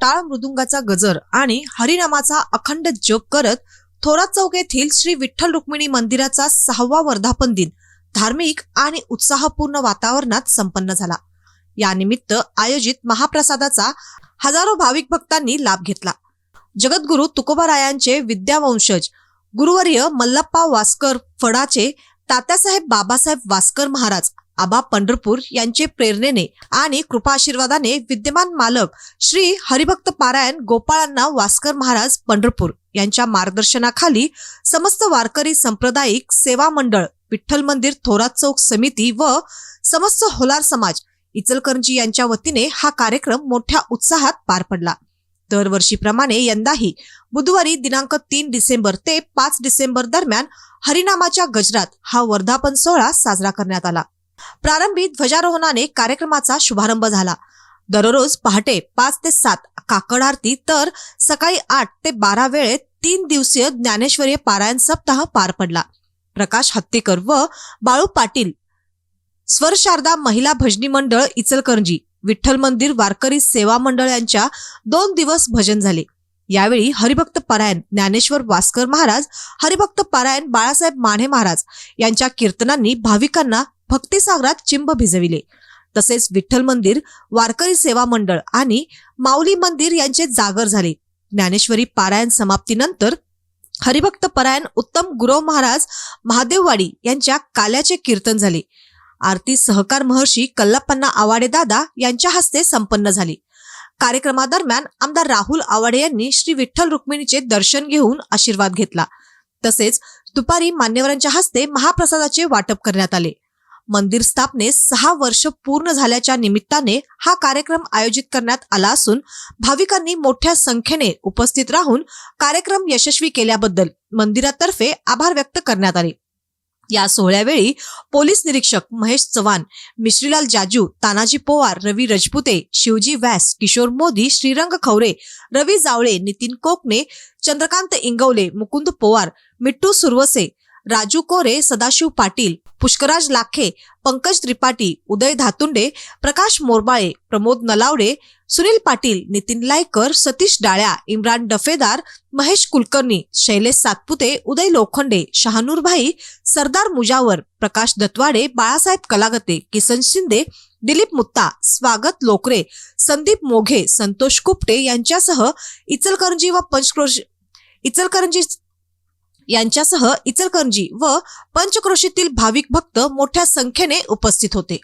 टाळ मृदुंगाचा गजर आणि हरिनामाचा अखंड जप करत थोरात चौक येथील श्री विठ्ठल रुक्मिणी मंदिराचा सहावा वर्धापन दिन धार्मिक आणि उत्साहपूर्ण वातावरणात संपन्न झाला. यानिमित्त आयोजित महाप्रसादाचा हजारो भाविक भक्तांनी लाभ घेतला. जगद्गुरु तुकोबारायांचे विद्यावंशज गुरुवर्य मल्लप्पा वास्कर फडाचे तात्यासाहेब बाबासाहेब वास्कर महाराज आबा पंढरपूर यांचे प्रेरणेने आणि कृपा आशीर्वादाने विद्यमान मालक श्री हरिभक्त पारायण गोपाळांना वास्कर महाराज पंढरपूर यांच्या मार्गदर्शनाखाली समस्त वारकरी सांप्रदायिक सेवा मंडळ विठ्ठल मंदिर थोरात चौक समिती व समस्त होलार समाज इचलकरंजी यांच्या वतीने हा कार्यक्रम मोठ्या उत्साहात पार पडला. दरवर्षीप्रमाणे यंदाही बुधवारी दिनांक तीन डिसेंबर ते पाच डिसेंबर दरम्यान हरिनामाच्या गजरात हा वर्धापन सोहळा साजरा करण्यात आला. प्रारंभी ध्वजारोहणाने कार्यक्रमाचा शुभारंभ झाला. दररोज पहाटे पाच ते सात काकड आरती तर सकाळी आठ ते बारा वेळेत तीन दिवसीय ज्ञानेश्वरी पारायण सप्ताह पार पडला. प्रकाश हत्तेकर व बाळू पाटील स्वर शारदा महिला भजनी मंडळ इचलकरंजी विठ्ठल मंदिर वारकरी सेवा मंडळ यांच्या दोन दिवस भजन झाले. यावेळी हरिभक्त पारायण ज्ञानेश्वर वास्कर महाराज हरिभक्त पारायण बाळासाहेब माने महाराज यांच्या कीर्तनांनी भाविकांना भक्तिसागरात चिंब भिजविले. तसेच विठ्ठल मंदिर वारकरी सेवा मंडळ आणि माऊली मंदिर यांचे जागर झाले. ज्ञानेश्वरी पारायण समाप्तीनंतर हरिभक्त परायण उत्तम गुरव महाराज महादेववाडी यांच्या काल्याचे कीर्तन झाले. आरती सहकार महर्षी कल्लप्पन्ना आवाडे दादा यांच्या हस्ते संपन्न झाली. कार्यक्रमादरम्यान आमदार राहुल आवाडे यांनी श्री विठ्ठल रुक्मिणीचे दर्शन घेऊन आशीर्वाद घेतला. तसेच दुपारी मान्यवरांच्या हस्ते महाप्रसादाचे वाटप करण्यात आले. मंदिर स्थापनेस सहा वर्ष पूर्ण झाल्याच्या निमित्ताने हा कार्यक्रम आयोजित करण्यात आला असून भाविकांनी मोठ्या संख्येने उपस्थित राहून कार्यक्रम यशस्वी केल्याबद्दल मंदिरातर्फे आभार व्यक्त करण्यात आले. या सोहळ्यावेळी पोलीस निरीक्षक महेश चव्हाण मिश्रीलाल जाजू तानाजी पोवार रवी रजपुते शिवजी व्यास किशोर मोदी श्रीरंग खवरे रवी जावळे नितीन कोकणे चंद्रकांत इंगवले मुकुंद पोवार मिट्टू सुरवसे राजू कोरे सदाशिव पाटील पुष्कराज लाखे पंकज त्रिपाठी उदय धातुंडे प्रकाश मोरबाळे प्रमोद नलावडे सुनील पाटील नितीन लायकर सतीश डाळ्या इम्रान डफेदार महेश कुलकर्णी शैलेश सातपुते उदय लोखंडे शहानूरभाई सरदार मुजावर प्रकाश दत्वाडे बाळासाहेब कलागते किसन शिंदे दिलीप मुत्ता स्वागत लोकरे संदीप मोघे संतोष कुपटे यांच्यासह इचलकरंजी व पंचक्रोश इचलकरंजी यांच्यासह इचलकरंजी व पंचक्रोशीतील भाविक भक्त मोठ्या संख्येने उपस्थित होते.